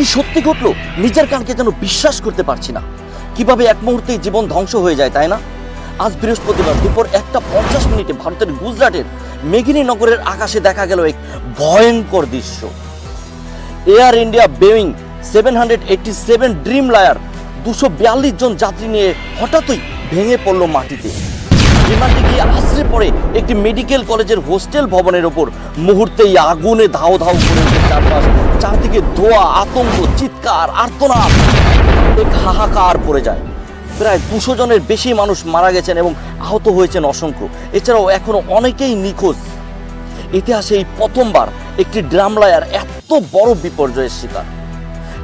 কি সত্যি ঘটলো? নিজের কানকে যেন বিশ্বাস করতে পারছি না। কীভাবে এক মুহূর্তেই জীবন ধ্বংস হয়ে যায়, তাই না? আজ বৃহস্পতিবার দুপুর একটা পঞ্চাশ মিনিটে ভারতের গুজরাটের মেঘিনী নগরের আকাশে দেখা গেল এক ভয়ঙ্কর দৃশ্য। Air India Boeing seven hundred eighty seven Dreamliner দুশো বিয়াল্লিশ জন যাত্রী নিয়ে হঠাৎই ভেঙে পড়ল মাটিতে। বিমানটি গিয়ে আশ্রে পড়ে একটি মেডিকেল কলেজের হোস্টেল ভবনের ওপর। মুহূর্তেই আগুনে ধাও ধাও করে ওঠে চারপাশ। চারদিকে ধোয়া, আতঙ্ক, চিৎকার, আর্তনাদ। এক হাহাকার পড়ে যায়। প্রায় দুশো জনের বেশি মানুষ মারা গেছেন এবং আহত হয়েছেন অসংখ্য। এছাড়াও এখনও অনেকেই নিখোঁজ। ইতিহাসে এই প্রথমবার একটি ড্রামলায়ার এত বড় বিপর্যয়ের শিকার।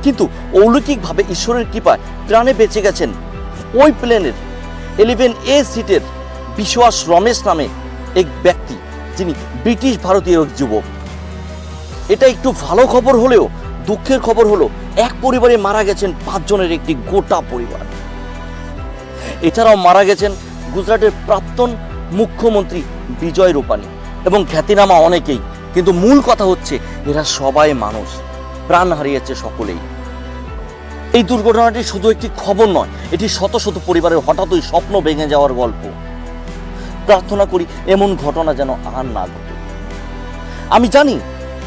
কিন্তু অলৌকিকভাবে ঈশ্বরের কৃপায় প্রাণে বেঁচে গেছেন ওই প্লেনের। ইলেভেন এ সিটের বিশ্বাস রমেশ নামে এক ব্যক্তি, যিনি ব্রিটিশ ভারতীয় এক যুবক। এটা একটু ভালো খবর হলেও, দুঃখের খবর হলো, এক পরিবারে মারা গেছেন পাঁচজনের একটি গোটা পরিবার। এছাড়াও মারা গেছেন গুজরাটের প্রাক্তন মুখ্যমন্ত্রী বিজয় রূপানী এবং খ্যাতিনামা অনেকেই। কিন্তু মূল কথা হচ্ছে, এরা সবাই মানুষ, প্রাণ হারিয়েছে সকলেই। এই দুর্ঘটনাটি শুধু একটি খবর নয়, এটি শত শত পরিবারের হঠাৎই স্বপ্ন ভেঙে যাওয়ার গল্প। প্রার্থনা করি, এমন ঘটনা যেন আর না ঘটে। আমি জানি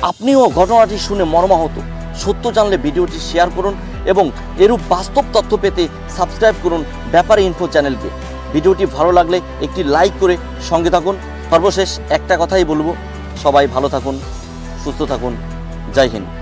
আপনিও ঘটনাটি শুনে মর্মাহত। সত্য জানলে ভিডিওটি শেয়ার করুন এবং এরূপ বাস্তব তথ্য পেতে সাবস্ক্রাইব করুন ব্যাপারে ইনফো চ্যানেলকে। ভিডিওটি ভালো লাগলে একটি লাইক করে সঙ্গে থাকুন। সর্বশেষ একটা কথাই বলব, সবাই ভালো থাকুন, সুস্থ থাকুন। জয় হিন্দ।